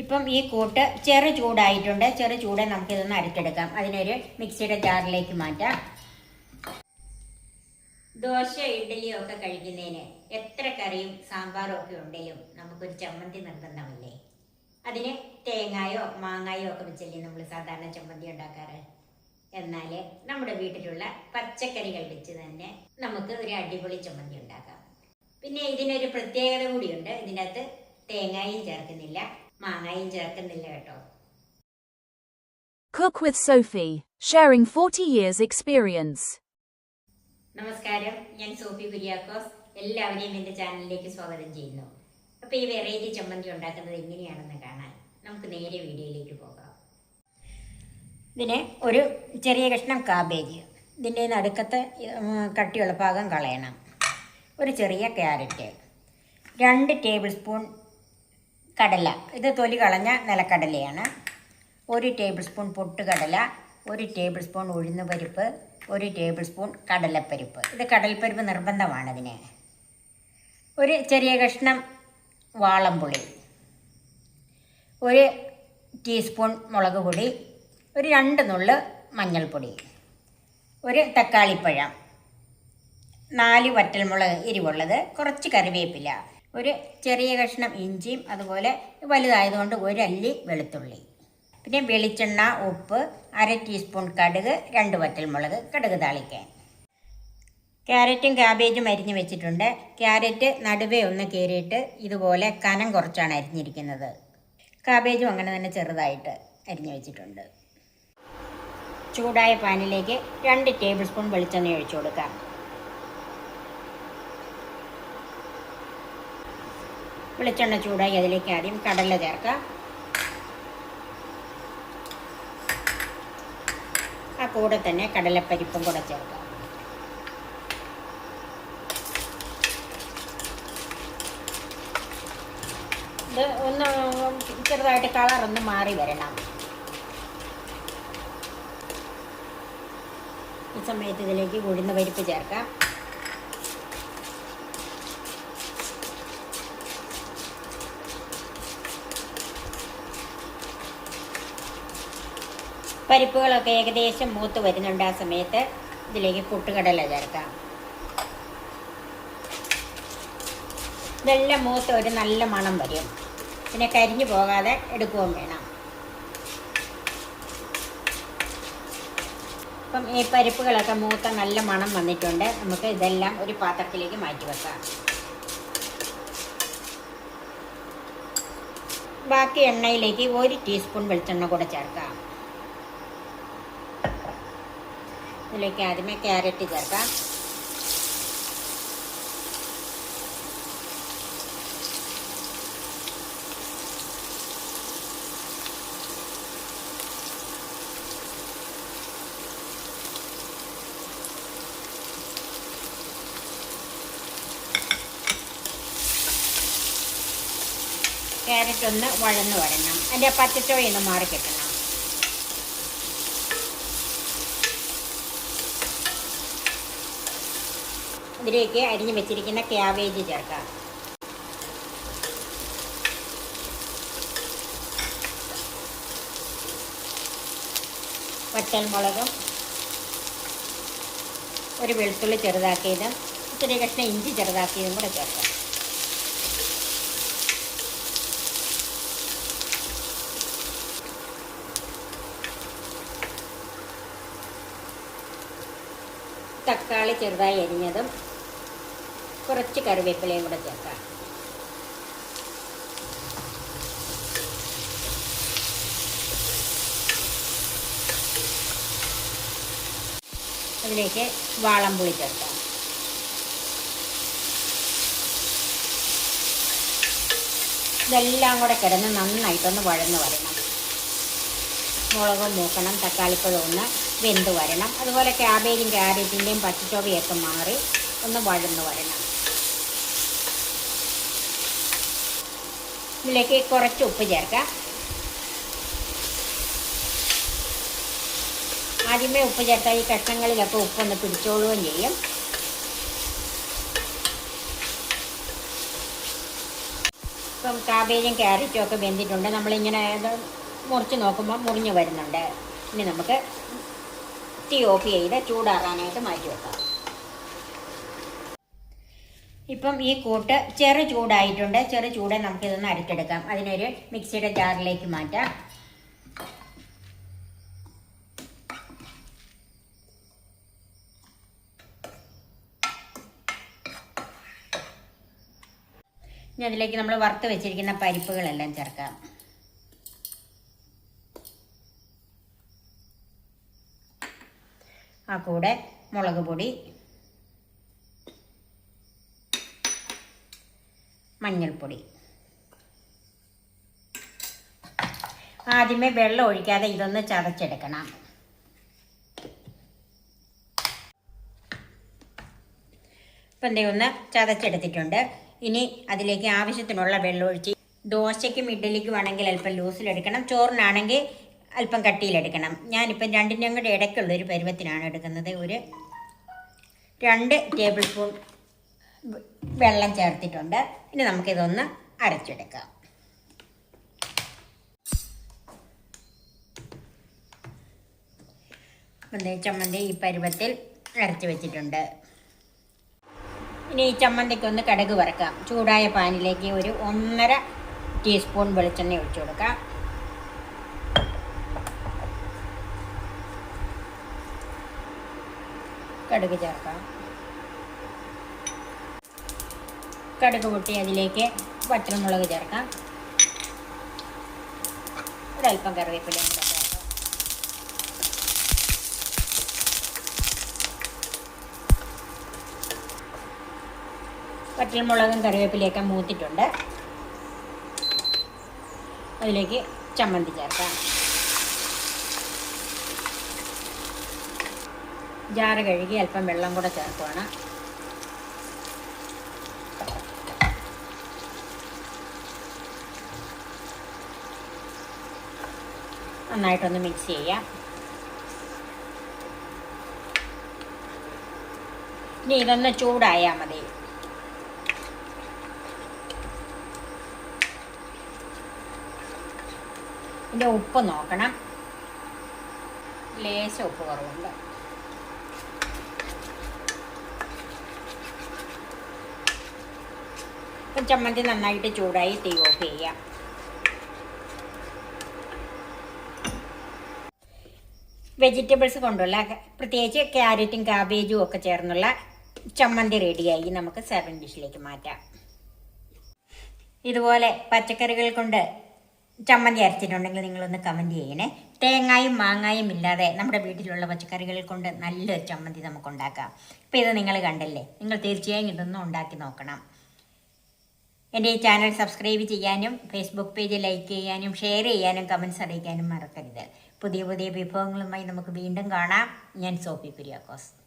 ഇപ്പം ഈ കൂട്ട് ചെറു ചൂടായിട്ടുണ്ട്. ചെറു ചൂടെ നമുക്കിതൊന്ന് അരച്ചെടുക്കാം അതിനൊരു മിക്സിയുടെ ജാറിലേക്ക് മാറ്റാം. ദോശ ഇഡ്ഡലിയും ഒക്കെ കഴിക്കുന്നതിന് എത്ര കറിയും സാമ്പാറും ഒക്കെ ഉണ്ടെങ്കിലും നമുക്കൊരു ചമ്മന്തി നിർബന്ധമല്ലേ? അതിന് തേങ്ങായോ മാങ്ങായോ ഒക്കെ വെച്ചല്ലേ നമ്മൾ സാധാരണ ചമ്മന്തി ഉണ്ടാക്കാറ്? എന്നാൽ നമ്മുടെ വീട്ടിലുള്ള പച്ചക്കറികൾ വെച്ച് തന്നെ നമുക്ക് ഒരു അടിപൊളി ചമ്മന്തി ഉണ്ടാക്കാം. പിന്നെ ഇതിനൊരു പ്രത്യേകത കൂടിയുണ്ട്. ഇതിനകത്ത് തേങ്ങായും ചേർക്കുന്നില്ല. മാങ്ങായും ചേർക്കുന്നില്ല കേട്ടോ. Cook with Sophie, sharing 40 years experience. നമസ്കാരം ഞാൻ സോഫി കുര്യാക്കോസ്. എല്ലാവരെയും എന്റെ ചാനലിലേക്ക് സ്വാഗതം ചെയ്യുന്നു. അപ്പോൾ ഈ വെറൈറ്റി ചമ്മന്തി ഉണ്ടാക്കുന്നത് എങ്ങനെയാണെന്ന് കാണാൻ നമുക്ക് നേരെ വീഡിയോയിലേക്ക് പോകാം. ഇതിന് ഒരു ചെറിയ കഷ്ണം കാബേജ് ഇതിന്റെ നടുക്കത്തെ കട്ടിയുള്ള ഭാഗം കളയണം. ഒരു ചെറിയ ക്യാരറ്റ് രണ്ട് ടേബിൾ സ്പൂൺ കടല. ഇത് തൊലി കളഞ്ഞ നിലക്കടലയാണ്. ഒരു ടേബിൾ സ്പൂൺ പൊട്ടുകടല ഒരു ടേബിൾ സ്പൂൺ ഉഴുന്ന് പരിപ്പ് ഒരു ടേബിൾ സ്പൂൺ കടലപ്പരിപ്പ്. ഇത് കടൽപ്പരിപ്പ് നിർബന്ധമാണ് ഇതിന് ഒരു ചെറിയ കഷ്ണം വാളംപുളി ഒരു ടീസ്പൂൺ മുളക് പൊടി ഒരു രണ്ട് നുള്ള് മഞ്ഞൾപ്പൊടി ഒരു തക്കാളിപ്പഴം നാല് വറ്റൽമുളക് എരിവുള്ളത് കുറച്ച് കറിവേപ്പില. ഒരു ചെറിയ കഷ്ണം ഇഞ്ചിയും അതുപോലെ വലുതായതുകൊണ്ട് ഒരു അല്ലി വെളുത്തുള്ളി. പിന്നെ വെളിച്ചെണ്ണ ഉപ്പ് അര ടീസ്പൂൺ കടുക് രണ്ട് വറ്റൽമുളക് കടുക് താളിക്കാൻ. ക്യാരറ്റും ക്യാബേജും അരിഞ്ഞു വെച്ചിട്ടുണ്ട്. ക്യാരറ്റ് നടുവേ ഒന്ന് കീറിയിട്ട് ഇതുപോലെ കനം കുറച്ചാണ് അരിഞ്ഞിരിക്കുന്നത്. കാബേജും അങ്ങനെ തന്നെ ചെറുതായിട്ട് അരിഞ്ഞു വെച്ചിട്ടുണ്ട്. ചൂടായ പാനിലേക്ക് രണ്ട് ടേബിൾ സ്പൂൺ വെളിച്ചെണ്ണ ഒഴിച്ചു കൊടുക്കാം. വെളിച്ചെണ്ണ ചൂടായി അതിലേക്ക് ആദ്യം കടല ചേർക്കാം. ആ കൂടെ തന്നെ കടലപ്പരിപ്പും കൂടെ ചേർക്കാം. ഇത് ഒന്ന് ചെറുതായിട്ട് കളറൊന്ന് മാറി വരണം. ഈ സമയത്ത് ഇതിലേക്ക് ഉഴുന്ന പരിപ്പ് ചേർക്കാം. പരിപ്പുകളൊക്കെ ഏകദേശം മൂത്ത് വരുന്നുണ്ട് ആ സമയത്ത് ഇതിലേക്ക് പുട്ടുകടല ചേർക്കാം. ഇതെല്ലാം മൂത്ത് ഒരു നല്ല മണം വരും. പിന്നെ കരിഞ്ഞു പോകാതെ എടുക്കുകയും വേണം. അപ്പം ഈ പരിപ്പുകളൊക്കെ മൂത്ത നല്ല മണം വന്നിട്ടുണ്ട്. നമുക്ക് ഇതെല്ലാം ഒരു പാത്രത്തിലേക്ക് മാറ്റി വെക്കാം. ബാക്കി എണ്ണയിലേക്ക് ഒരു ടീസ്പൂൺ വെളിച്ചെണ്ണ കൂടെ ചേർക്കാം. ഇതിലേക്ക് ആദ്യമേ ക്യാരറ്റ് ചേർക്കാം. ക്യാരറ്റ് ഒന്ന് വഴന്ന് വരണം അതിന്റെ പച്ചച്ചോയൊന്ന് മാറി കിട്ടണം ഇതിലേക്ക് അരിഞ്ഞു വെച്ചിരിക്കുന്ന ക്യാബേജ് ചേർക്കാം. വറ്റൽമുളകും ഒരു വെളുത്തുള്ളി ചെറുതാക്കിയതും ഇത്തിരി കഷ്ണം ഇഞ്ചി ചെറുതാക്കിയതും കൂടെ ചേർക്കാം. തക്കാളി ചെറുതായി അരിഞ്ഞതും കുറച്ച് കറിവേപ്പിലയും കൂടെ ചേർക്കാം. അതിലേക്ക് വാളംപുളി ചേർക്കാം. ഇതെല്ലാം കൂടെ കിടന്ന് നന്നായിട്ടൊന്ന് വഴന്ന് വരണം. മുളകും മൂക്കണം തക്കാളിപ്പഴം ഒന്ന് വെന്ത് വരണം. അതുപോലെ ക്യാബേജും ക്യാരറ്റിന്റെയും പച്ചച്ചോവയൊക്കെ മാറി ഒന്ന് വഴന്ന് വരണം. ഇതിലേക്ക് കുറച്ച് ഉപ്പ് ചേർക്കാം. ആദ്യമേ ഉപ്പ് ചേർത്താൽ ഈ കഷ്ണങ്ങളിലൊക്കെ ഉപ്പൊന്ന് പിടിച്ചോളുകയും ചെയ്യും. ഇപ്പം കാബേജും ക്യാരറ്റും ഒക്കെ വെന്തിട്ടുണ്ട്. നമ്മളിങ്ങനെ മുറിച്ച് നോക്കുമ്പോൾ മുറിഞ്ഞു വരുന്നുണ്ട്. ഇനി നമുക്ക് തീ ഓഫ് ചെയ്ത് ചൂടാറാനായിട്ട് മാറ്റി വെക്കാം. ഇപ്പം ഈ കൂട്ട് ചെറു ചൂടായിട്ടുണ്ട്. ചെറു ചൂടെ നമുക്കിതൊന്ന് അരച്ചെടുക്കാം. അതിനൊരു മിക്സിയുടെ ജാറിലേക്ക് മാറ്റാം. ഇനി അതിലേക്ക് നമ്മൾ വറുത്ത് വെച്ചിരിക്കുന്ന പരിപ്പുകളെല്ലാം ചേർക്കാം. ആ കൂടെ മുളക് പൊടി മഞ്ഞൾപ്പൊടി. ആദ്യമേ വെള്ളം ഒഴിക്കാതെ ഇതൊന്ന് ചതച്ചെടുക്കണം. ഇപ്പം എന്തേ ഒന്ന് ചതച്ചെടുത്തിട്ടുണ്ട്. ഇനി അതിലേക്ക് ആവശ്യത്തിനുള്ള വെള്ളം ഒഴിച്ച് ദോശയ്ക്കും ഇഡ്ഡലിക്കും ആണെങ്കിൽ അല്പം ലൂസിലെടുക്കണം. ചോറിനാണെങ്കിൽ അല്പം കട്ടിയിലെടുക്കണം. ഞാനിപ്പം രണ്ടിനും കൂടെ ഇടയ്ക്കുള്ളൊരു പരുവത്തിനാണ് എടുക്കുന്നത്. ഒരു രണ്ട് ടേബിൾ സ്പൂൺ വെള്ളം ചേർത്തിട്ടുണ്ട്. ഇനി നമുക്കിതൊന്ന് അരച്ചെടുക്കാം ചമ്മന്തി ഈ പരുവത്തിൽ അരച്ച് വെച്ചിട്ടുണ്ട്. ഇനി ഈ ചമ്മന്തിക്കൊന്ന് കടുക് വറക്കാം. ചൂടായ പാനിലേക്ക് ഒരു ഒന്നര ടീസ്പൂൺ വെളിച്ചെണ്ണ ഒഴിച്ചു കൊടുക്കാം. കടുക് ചേർക്കാം. കടുക് പൊട്ടി അതിലേക്ക് വറ്റൽമുളക് ചേർക്കാം. ഒരല്പം കറിവേപ്പിലയും കൂടെ ചേർക്കാം. വറ്റൽമുളകും മൂത്തിട്ടുണ്ട്. അതിലേക്ക് ചമ്മന്തി ചേർക്കാം. ജാറ് കഴുകി അല്പം വെള്ളം കൂടെ ചേർക്കുവാണ്. നന്നായിട്ടൊന്ന് മിക്സ് ചെയ്യാം. ഇനി ഇതൊന്ന് ചൂടായാൽ മതി. ഇതിന്റെ ഉപ്പ് നോക്കണം. ലേശം ഉപ്പ് കുറവുണ്ട്. ചമ്മന്തി നന്നായിട്ട് ചൂടായി തീ ഓഫ് ചെയ്യാം. വെജിറ്റബിൾസ് കൊണ്ടുള്ള പ്രത്യേകിച്ച് ക്യാരറ്റും കാബേജും ഒക്കെ ചേർന്നുള്ള ചമ്മന്തി റെഡിയായി. നമുക്ക് സെവൻ ഡിഷിലേക്ക് മാറ്റാം. ഇതുപോലെ പച്ചക്കറികൾ കൊണ്ട് ചമ്മന്തി അരച്ചിട്ടുണ്ടെങ്കിൽ നിങ്ങളൊന്ന് കമന്റ് ചെയ്യണേ. തേങ്ങായും മാങ്ങായും ഇല്ലാതെ നമ്മുടെ വീട്ടിലുള്ള പച്ചക്കറികൾ കൊണ്ട് നല്ലൊരു ചമ്മന്തി നമുക്ക് ഉണ്ടാക്കാം ഇപ്പോൾ ഇത് നിങ്ങൾ കണ്ടല്ലേ? നിങ്ങൾ തീർച്ചയായും ഇതൊന്നും ഉണ്ടാക്കി നോക്കണം. എന്റെ ഈ ചാനൽ സബ്സ്ക്രൈബ് ചെയ്യാനും ഫേസ്ബുക്ക് പേജ് ലൈക്ക് ചെയ്യാനും ഷെയർ ചെയ്യാനും കമൻസ് അറിയിക്കാനും മറക്കരുത്. പുതിയ പുതിയ വിഭവങ്ങളുമായി നമുക്ക് വീണ്ടും കാണാം. ഞാൻ സോഫി കുര്യാക്കോസ്.